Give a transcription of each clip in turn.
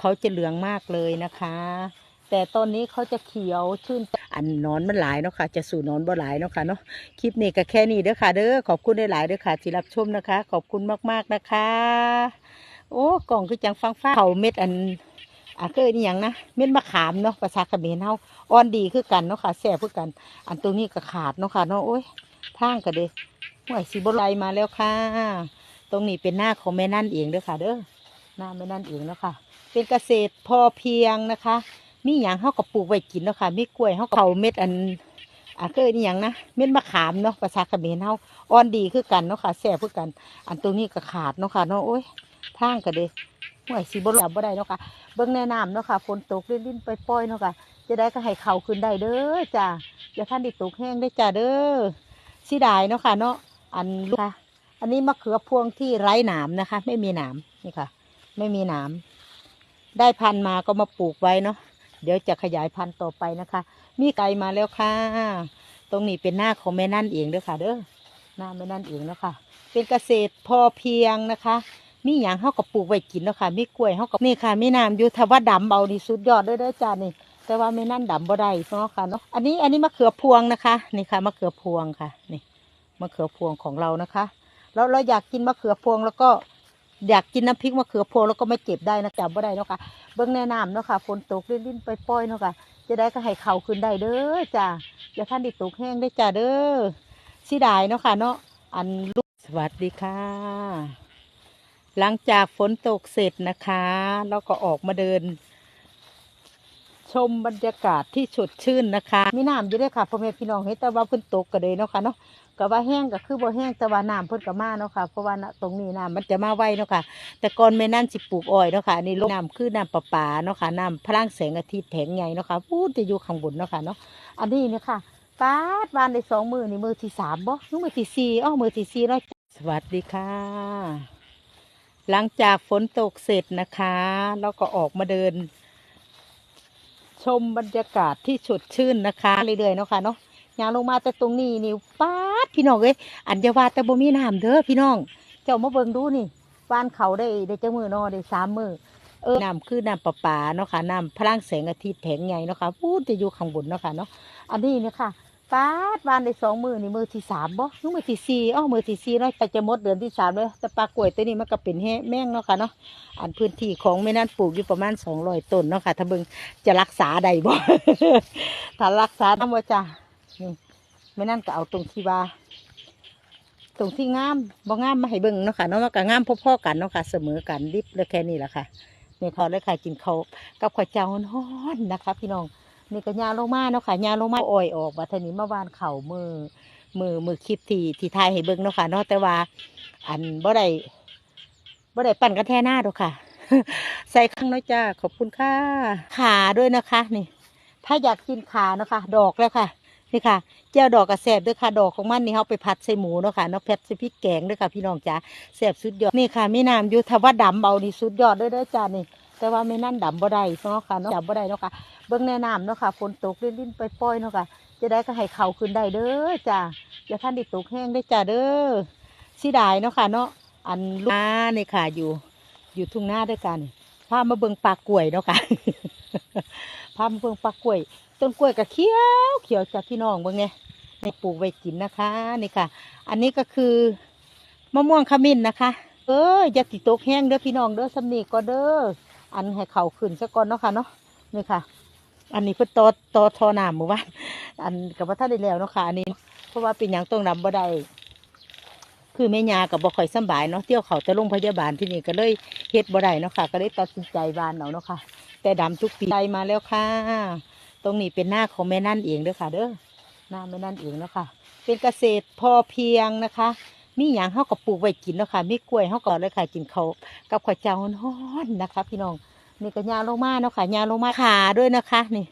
เขาจะเหลืองมากเลยนะคะ แต่ตอนนี้เขาจะเขียวชื่นอันนอนมันหลายเนาะค่ะ จะสู่นอนบ่หลายเนาะค่ะเนาะคลิปนี้ก็แค่นี้เด้อค่ะเด้อขอบคุณได้หลายเด้อค่ะที่รับชมนะคะ ขอบคุณมากๆนะคะ โอ้กล่องคือจังฟังฟ้าเขาเม็ดอันอะคืออนหยังนะเม็ดมะขามเนาะภาษาเขมรเฮาอ่อนดีคือกันเนาะค่ะแซ่บคือกัน อันตรงนี้ก็ขาดเนาะค่ะเนาะโอ้ยทางก็เด้ห่วยสีบไลมาแล้วค่ะ ตรงนี้เป็นหน้าของแม่นั่นเองเด้อค่ะ เด้อหน้าแม่นั่นเองเนาะค่ะ เป็นเกษตรพอเพียงนะคะ มีหยังเฮาก็ปลูกไว้กินเนาะค่ะ มีกล้วยเฮาก็เขาเม็ดอันอะคืออนหยังนะเม็ดมะขามเนาะภาษาเขมรเฮาอ่อนดีคือกันเนาะค่ะแซ่บคือกัน อันตรงนี้ก็ขาดเนาะค่ะเนาะโอ้ยทางก็เด้ห่วยสีบลับบ่ได้เนาะค่ะเบิ่งแนะน้ำเนาะค่ะฝนตกลิ้นๆปล่อยๆเนาะค่ะจะได้ก็ให้เขาขึ้นได้เด้อจ้าอย่าท่านด้ตกแห้งได้จ้าเด้อสิดายเนาะค่ะเนาะอันลูกค่ะอันนี้มะเขือพวงที่ไร้หนามนะคะ ไม่มีหนามนี่ค่ะ ไม่มีหนาม ได้พันธุ์มาก็มาปลูกไว้เนาะเดี๋ยวจะขยายพันธุ์ต่อไปนะคะ มีไก่มาแล้วค่ะ ตรงนี้เป็นหน้าของแม่นั่นเองเด้อค่ะ เด้อหน้าแม่นั่นเองเนาะค่ะ เป็นเกษตรพอเพียงนะคะ มีหยังเฮาก็ปลูกไว้กินเนาะค่ะ มีกล้วยเฮาก็นี่ค่ะมีน้ำอยู่ถ้าว่าดำเบานี่สุดยอดเลยเด้อจ้านี่ แต่ว่าไม่นั่นดำบ่ได้เนาะค่ะเนาะ อันนี้อันนี้มะเขือพวงนะคะนี่ค่ะมะเขือพวงค่ะนี่มะเขือพวงของเรานะคะ แล้วเราอยากกินมะเขือพวงแล้วก็ อยากกินน้ำพริกมะเขือพวงแล้วก็ไม่เก็บได้นะจำบบ่ได้เนาะค่ะเบื้องแนะนำเนาะค่ะฝนตกลิ้นๆปป้อยๆเนาะค่ะจะได้ก็ให้เขาขึ้นได้เด้อจ้าอย่าท่านดิตกแห้งได้จ้าเด้อสิดายเนาะค่ะเนาะอันลูกสวัสดีค่ะ หลังจากฝนตกเสร็จนะคะ แล้วก็ออกมาเดิน ชมบรรยากาศที่สดชื่นนะคะมีน้ำอยู่ด้วยค่ะพ่อแม่พี่น้องเห็นแต่ว่าเพิ่นตกก็เลยเนาะค่ะเนาะก็ว่าแห้งก็คือบ่แห้งแต่ว่าน้ำเพิ่นก็มาเนาะค่ะเพราะว่าตรงนี้น้ำมันจะมาไวเนาะค่ะ แต่ก่อนแม่นั่นสิปลูกอ้อยเนาะค่ะอันนี่ลน้ำคือน้ำประปาเนาะค่ะน้ำพลังแสงอาทิตย์แผงใหญ่เนาะค่ะพูดจะอยู่ข้างบนเนาะค่ะเนาะอันนี้เนี่ยค่ะปาดวานได้สองมือนี่มือที่สามบ่หรือมือที่สี่อ้อมือที่สี่เนาะสวัสดีค่ะ หลังจากฝนตกเสร็จนะคะแล้วก็ออกมาเดิน มบรรยากาศที่สดชื่นนะคะเรื่อยๆเนาะค่ะเนาะยางลงมาแต่ตรงนี้นี่ป้าดพี่น้องเอ้ยอันจะว่าแต่บ่มีน้ำเด้อพี่น้อง เจ้ามาเบิ่งดูนี่บ้านเขาได้ได้จังมือนอได้สามมือเออน้ำคือน้ำประปาเนาะค่ะน้ำพลังแสงอาทิตย์แผงใหญ่เนาะค่ะพูดจะอยู่ข้างบนเนาะค่ะเนาะอันนี้เนี่ยค่ะ ป้าดวานได้สองมือนี่มือที่สามบ่หรือมือที่สี่อ้อมือที่สี่เนาะแต่จะหมดเดือนที่สามเลยแต่ปลากล้วยตัวนี้มันก็เป็นแห้แม่งเนาะค่ะเนาะอันพื้นที่ของแม่นั่นปลูกอยู่ประมาณสองร้อยต้นเนาะค่ะถ้าเบิ่งจะรักษาได้บ่ถ้ารักษาทำว่จ้ะนี่ไม่นั่นก็เอาตรงที่ว่าตรงที่งามบ่งามมาให้เบิ่งเนาะค่ะเนาะมันก็งามพ่อๆกันเนาะค่ะ เสมอกันริบเลยแค่นี้แหละค่ะนี่เขาเลยค่ะกินเขากับข้าวเจ้าฮ้อนๆนะคะ พี่น้อง นี่ก็ยาลงมาเนาะค่ะยาลงมาอ่อยออกว่าทีนี้เมื่อวานเข่ามือมือมือคลิปที่ที่ทายให้เบิ่งเนาะค่ะเนาะแต่ว่า อันบ่ได้บ่ได้ปั่นกันแท่หน้าดอกค่ะ ใส่ข้างเน้อยจ้าขอบคุณค่ะขาด้วยนะคะนี่ ถ้าอยากกินขาเนาะค่ะดอกแล้วค่ะนี่ค่ะเจ้าดอกกระแสบด้วยค่ะดอกของมันนี่เขาไปผัดใส่หมูเนาะค่ะเนาะแพทใส่พริกแกงด้วยค่ะ พี่น้องจ้าแสบสุดยอดนี่ค่ะไม่น้ำอยู่ถ้าว่าดำเบานี่สุดยอดด้วยด้อจ้านี่แต่ว่าไม่นั่นดำบ่ได้เนาะค่ะเนาะดำบ่ได้เนาะค่ะ เบิ่งแนะน้ำเนาะค่ะฝนตกลิ้นๆปล่อยๆเนาะค่ะ จะได้ก็ให้เขาขึ้นได้เด้อจ้าอย่าท่านด้ตกแห้งได้จ้าเด้อสิดายเนาะค่ะเนาะอันลูกนานี่ค่ะอยู่อยู่ทุ่งนาด้วยกันพามาเบิ่งปลากล้วยเนาะค่ะพามาเบิ่งปลากล้วย ต้นกล้วยก็เขียวเขียวจากพี่น้องเบิ่งเนี่ยในปลูกไว้กินนะคะนี่ค่ะ อันนี้ก็คือมะม่วงขมิ้นนะคะ เอออย่าติดตกแห้งเด้อพี่น้องเด้อสำนีก็เด้ออันให้เขาขึ้นซะก่อนเนาะค่ะเนาะนี่ค่ะ อันนี้เพิ่นตอตอทอน้ำหมู่บ้านอันกับว่าท่านได้แล้วเนาะค่ะอันนี้ เพราะว่าเป็นอย่างต้องนำบ่ได้คือแม่ยากับบ่ค่อยสบายเนาะเที่ยวเขาแต่โรงพยาบาลที่นี่ก็เลยเฮ็ดบ่ได้เนาะค่ะ ก็เลยตัดสินใจบานเอาเนาะค่ะ แต่ดำทุกปีใจมาแล้วค่ะ ตรงนี้เป็นหน้าของแม่นั่นเองเด้อค่ะเด้อหน้าแม่นั่นเองเนาะค่ะ เป็นเกษตรพอเพียงนะคะ มีหยังเฮาก็ปลูกไว้กินเนาะค่ะมีกล้วยเฮาก็เลยค่ะกินเขากับข้าวเจ้าฮ้อนนะคะ พี่น้อง นี่ก็ยาลงมาเนาะค่ะยาลงมาขาด้วยนะคะ นี่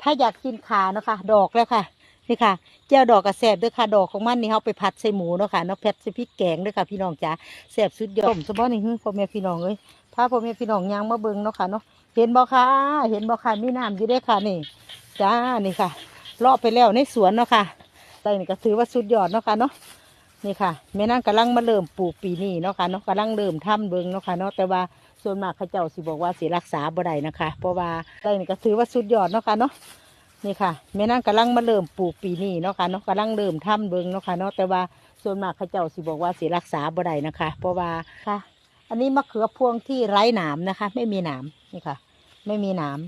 ถ้าอยากกินขาเนาะค่ะ ดอกแล้วค่ะ นี่ค่ะเจ้าดอกกระแสบด้วยค่ะดอกของมันนี่เขาไปผัดใส่หมูเนาะค่ะเนาะแพทใส่พริกแกงด้วยค่ะ พี่น้องจ้าแสบสุดยอดผมเฉพาะนี่ฮึพ่อแม่พี่น้องเอ้ยพาพ่อแม่พี่น้องยางมาเบิ่งเนาะค่ะเนาะเห็นบ่ค่ะเห็นบ่ค่ะมีน้ำอยู่ด้วยค่ะนี่จ้านี่ค่ะลาะไปแล้วในสวนเนาะค่ะแต่นี่ก็ถือว่าสุดยอดเนาะค่ะเนาะ นี่ค่ะแม่นั่นกำลังมาเริ่มปลูกปีนี้เนาะค่ะเนาะกำลังเริ่มทำเบิงเนาะค่ะเนาะแต่ว่าส่วนมากเขาเจ้าสิบอกว่าสิรักษาบ่ได้นะคะ เพราะว่าได้นี่ก็ถือว่าสุดยอดเนาะค่ะเนาะนี่ค่ะแม่นั่นกำลังมาเริ่มปลูกปีนี้เนาะค่ะเนาะกำลังเริ่มทำเบิงเนาะค่ะเนาะแต่ว่าส่วนมากเขาเจ้าสิบอกว่าสิรักษาบ่ได้นะคะ เพราะว่าค่ะ อันนี้มะเขือพวงที่ไร้หนามนะคะ ไม่มีหนามนี่ค่ะ ไม่มีหนาม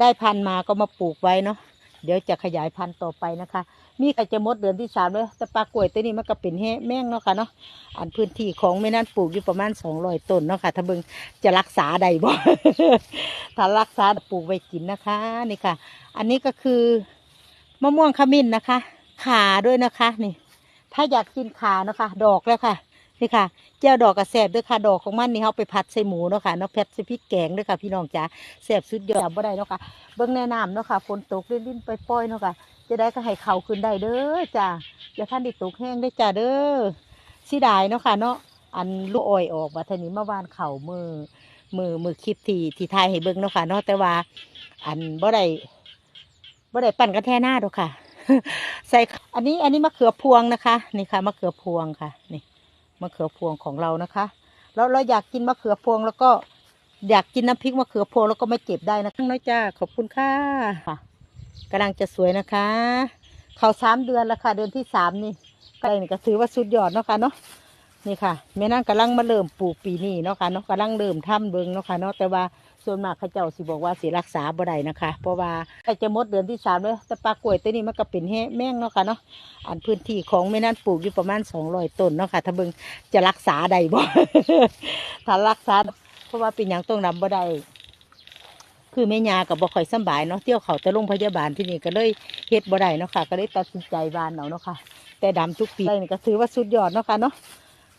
ได้พันมาก็มาปลูกไว้เนาะ เดี๋ยวจะขยายพันธุ์ต่อไปนะคะ มีใครจะมดเดือนที่สามเลยแต่ปลากล้วยตัวนี้มันก็เป็นแห้แม่งเนาะค่ะเนาะอันพื้นที่ของไม่นั่นปลูกอยู่ประมาณสองร้อยต้นเนาะค่ะถ้าเบิงจะรักษาได้บ่ถ้ารักษาปลูกไว้กินนะคะนี่ค่ะ อันนี้ก็คือมะม่วงขมิ้นนะคะ ขาด้วยนะคะนี่ ถ้าอยากกินขานะคะ ดอกแล้วค่ะ นี่ค่ะเจ้าดอกกระแสบด้วยค่ะดอกของมันนี่เขาไปผัดใส่หมูเนาะค่ะเนาะแพทใส่พริกแกงด้วยค่ะ พี่น้องจ๋าแสบสุดยอดบ่ได้เนาะค่ะเบิ่งแนะนำเนาะค่ะฝนตกลิ้นๆไปป้อยเนาะค่ะจะได้ก็ให้เขาขึ้นได้เด้อจ้าอย่าท่านด้ตกแห้งได้จ้าเด้อสิดายเนาะค่ะเนาะอันลูกอ้อยออกว่าทีนี้เมื่อวานเข่ามือมือมือคลิปที่ที่ทายให้เบิ่งเนาะค่ะเนาะแต่ว่า อันบ่ได้บ่ได้ปั่นกันแท่หน้าดอกค่ะ ใส่อันนี้อันนี้มะเขือพวงนะคะ นี่ค่ะมะเขือพวงค่ะนี่ มะเขือพวงของเรานะคะแล้วเราอยากกินมะเขือพวงแล้วก็อยากกินน้ำพริกมะเขือพวงแล้วก็ไม่เก็บได้นะน้อยจ้าขอบคุณค่ะกำลังจะสวยนะคะ เขาสามเดือนแล้วค่ะ เดือนที่สามนี่ใก็นี่ก็ถือว่าสุดยอดเนาะค่ะเนาะนี่ค่ะแม่นั่งกำลังมาเริ่มปลูกปีนี้เนาะค่ะเนาะกำลังเริ่มทำเบิงเนาะค่ะเนาะแต่ว่า ส่วนมากเขาเจ้าสิบอกว่าสิรักษาบ่ได้นะคะ เพราะว่าใกล้จะหมดเดือนที่สามเลยแต่ปลากล้วยตัวนี้มันก็เป็นแห้แม่งเนาะค่ะเนาะอันพื้นที่ของแม่นั่นปลูกอยู่ประมาณสองร้อยต้นเนาะค่ะถ้าเบิงจะรักษาได้บ่ ถ้ารักษา เพราะว่าเป็นอย่างต้องนำบ่ได้คือแม่ยากับบ่ค่อยสบายเนาะเที่ยวเขาแต่โรงพยาบาลที่นี่ก็เลยเฮ็ดบ่ได้เนาะค่ะ ก็เลยตัดสินใจบานเอาเนาะค่ะ แต่ดำทุกปีนี่ก็ถือว่าสุดยอดเนาะค่ะเนาะ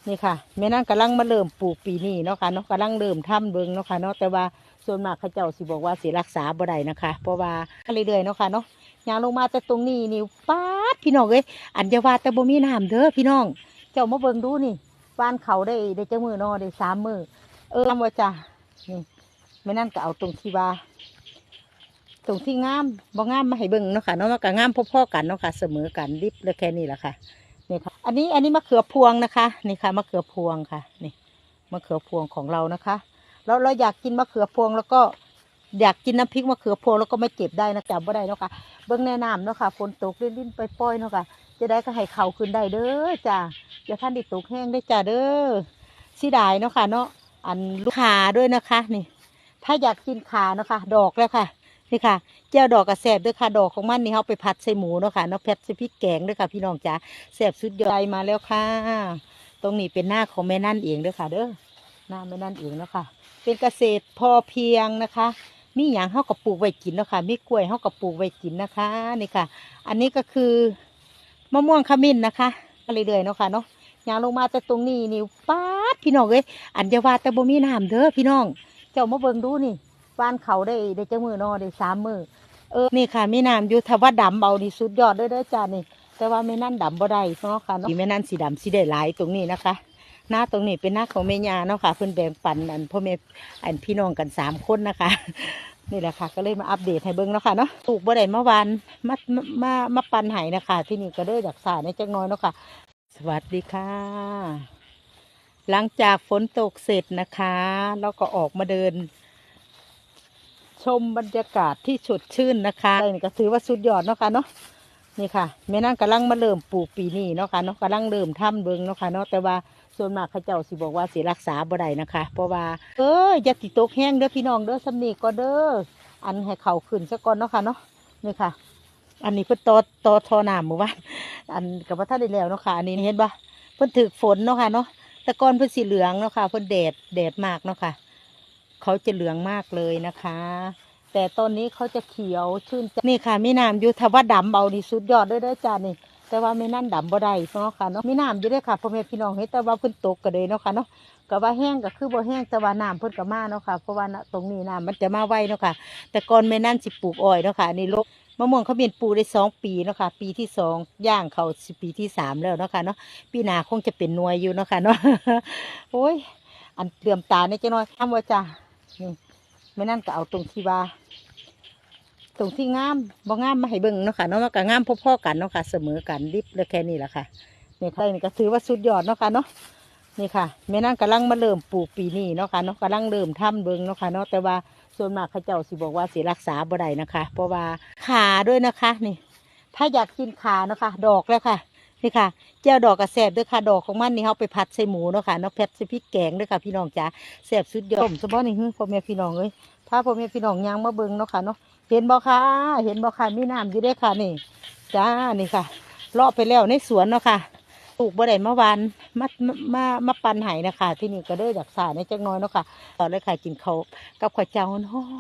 นี่ค่ะแม่นั่นกำลังมาเริ่มปลูกปีนี้เนาะค่ะเนาะกำลังเริ่มทำเบิงเนาะค่ะเนาะแต่ว่าส่วนมากเขาเจ้าสิบอกว่าสิรักษาบ่ได้นะคะ เพราะว่าเรื่อยๆเนาะค่ะเนาะยางลงมาแต่ตรงนี้นี่ป๊าดพี่น้องเอ้ยอันจะว่าแต่บ่มีน้ำเด้อพี่น้อง เจ้ามาเบิงดูนี่บ้านเขาได้ได้จังมือนาะได้สามมือเออทำว่าจ้ะนี่ไม่นั่นก็เอาตรงที่ว่าตรงที่งามบ่งามมาให้เบิ่งเนาะค่ะเนาะมันก็งามพ่อๆกันเนาะค่ะ เสมอกันริบเลยแค่นี้แหละค่ะ นี่ค่ะ อันนี้อันนี้มะเขือพวงนะคะนี่ค่ะมะเขือพวงค่ะนี่มะเขือพวงของเรานะคะแล้วเราอยากกินมะเขือพวงแล้วก็อยากกินน้ำพริกมะเขือพวงแล้วก็ไม่เก็บได้นะจับบ่ได้เนาะค่ะเบิ่งแนะนำเนาะค่ะฝนตกลิ้นๆไปป้อยๆเนาะค่ะจะได้ก็ให้เขาขึ้นได้เด้อจ้าอย่าท่านด้ตกแห้งได้จ้าเด้อสิดายเนาะค่ะเนาะอันลูกขาด้วยนะคะนี่ ถ้าอยากกินขาเนาะคะดอกแล้วค่ะ นี่ค่ะเจ้าดอกกระแสบด้วยค่ะดอกของมันนี่เขาไปผัดใส่หมูเนาะค่ะเนาะแพทใส่พริกแกงด้วยค่ะ พี่น้องจ๋าแสบสุดยอดมาแล้วค่ะ ตรงนี้เป็นหน้าของแม่นั่นเองด้อค่ะ เด้อหน้าแม่นั่นเองเนาะค่ะ เป็นเกษตรพอเพียงนะคะมีอย่างเขากับปลูกไว้กินเนาะค่ะมีกล้วยเขากับปลูกไว้กินนะคะนี่ค่ะ อันนี้ก็คือมะม่วงขมิ้นนะคะเรื่อยๆเนาะค่ะเนาะยางลงมาแต่ตรงนี้นี่ป๊าดพี่น้องเอ้ยอันจะว่าแต่บ่มีน้ำเด้อพี่น้อง เจ้ามาเบิ่งดูนี่ บ้านเขาได้ได้จังมือนอได้สามมือเออนี่ค่ะมีน้ำอยู่ถ้าว่าดำเอานี่สุดยอดเด้อเด้อจ้านี่ แต่ว่าแม่นั่นดำบ่ได้เนาะค่ะเนาะแม่นั่นสีดำสีได้หลายตรงนี้นะคะหน้าตรงนี้เป็นหน้าของแม่ยาเนาะค่ะเพิ่อนแบ่งปันอันพ่อแม่อันพี่น้องกันสามคนนะคะ นี่แหละค่ะ ก็เลยมาอัปเดตให้เบิ่งเนาะค่ะเนาะปลูกบ่ได้เมื่อวานมามามาปันไห้นะคะ ที่นี่ก็เลยอยากสาในจักน้อยเนาะค่ะ สวัสดีค่ะ หลังจากฝนตกเสร็จนะคะเราก็ออกมาเดิน ชมบรรยากาศที่สดชื่นนะคะนี่ก็ถือว่าสุดยอดเนาะค่ะเนาะนี่ค่ะแม่นั่นกำลังมาเริ่มปลูกปีนี้เนาะค่ะเนาะกำลังเริ่มทำเบิงเนาะค่ะเนาะแต่ว่าส่วนมากเขาเจ้าสิบอกว่าสิรักษาบ่ได้นะคะ เพราะว่า เอออย่าติดตกแห้งเด้อพี่น้องเด้อสำนีก็เด้ออันให้เขาขึ้นซะก่อนเนาะค่ะเนาะนี่ค่ะ อันนี้เพิ่นตอตอทอน้ำหมู่บ้านอันกับว่าท่านได้แล้วเนาะค่ะอันนี้เห็นปะเพิ่นถึกฝนเนาะค่ะเนาะแต่ก่อนเพิ่นสีเหลืองเนาะค่ะเพิ่นแดดแดดมากเนาะค่ะ เขาจะเหลืองมากเลยนะคะ แต่ตอนนี้เขาจะเขียวชื่นนี่ค่ะมีน้ำอยู่ถ้าว่าดำเบานี่สุดยอดด้อเด้อจ้านี่แต่ว่าไม่นั่นดำบ่ได้เนาะค่ะเนาะมีน้ำอยู่เด้วยค่ะพ่อแม่พี่น้องเห็นแต่ว่าเพิ่นตกก็เลยเนาะค่ะเนาะก็ว่าแห้งก็คือบ่แห้งแต่ว่าน้ำเพิ่นก็มาเนาะค่ะเพราะว่าตรงนี้น้ำมันจะมาไวเนาะค่ะ แต่ก่อนแม่นั่นสิปลูกอ้อยเนาะค่ะนี่ลกมะม่วงเขาเบียนปูได้สองปีเนาะค่ะปีที่สองย่างเขาสิปีที่สามแล้วเนาะค่ะเนาะปีหน้าคงจะเป็นนวยอยู่เนาะค่ะเนาะโอ้ยอันเตรียมตาเนี่ยจะน้อยทำว่าจ้า นี่แม่นั่นก็เอาตรงที่ว่า ตรงที่งามบ่งามมาให้เบิ่งเนาะค่ะเนาะมันก็งามพ่อๆกันเนาะค่ะ เสมอกันริบเลยแค่นี้แหละค่ะนี่ค่ะนี่ก็ถือว่าสุดยอดเนาะค่ะเนาะนี่ค่ะแม่นั่งกำลังมาเริ่มปลูกปีนี้เนาะค่ะเนาะกำลังเริ่มทำเบิงเนาะค่ะเนาะแต่ว่าส่วนมากเขาเจ้าสิบอกว่าสิรักษาบ่ได้นะคะ เพราะว่าขาด้วยนะคะ นี่ ถ้าอยากกินขาเนาะค่ะดอกแล้วค่ะ นี่ค่ะเจ้าดอกกระแสบด้วยค่ะดอกของมันนี่เขาไปผัดใส่หมูเนาะค่ะเนาะแพทใส่พริกแกงด้วยค่ะพี่น้องจ๋าแสบสุดยอดสมบัตินี่ฮึพ่อแม่พี่น้องเอ้ยถ้าพ่อแม่พี่น้องยางมาเบิ่งเนาะค่ะเนาะเห็นบ่ค่ะเห็นบ่ค่ะมีน้ำอยู่ด้วยค่ะนี่จ้านี่ค่ะเลาะไปแล้วในสวนเนาะค่ะปลูกบ่ได้เมื่อวานมามามาปันไห้นะคะที่นี่ก็เด้อจากสาในจักน้อยเนาะค่ะต่อเลยค่ะกินเขากับข้าวเจ้าเนาะ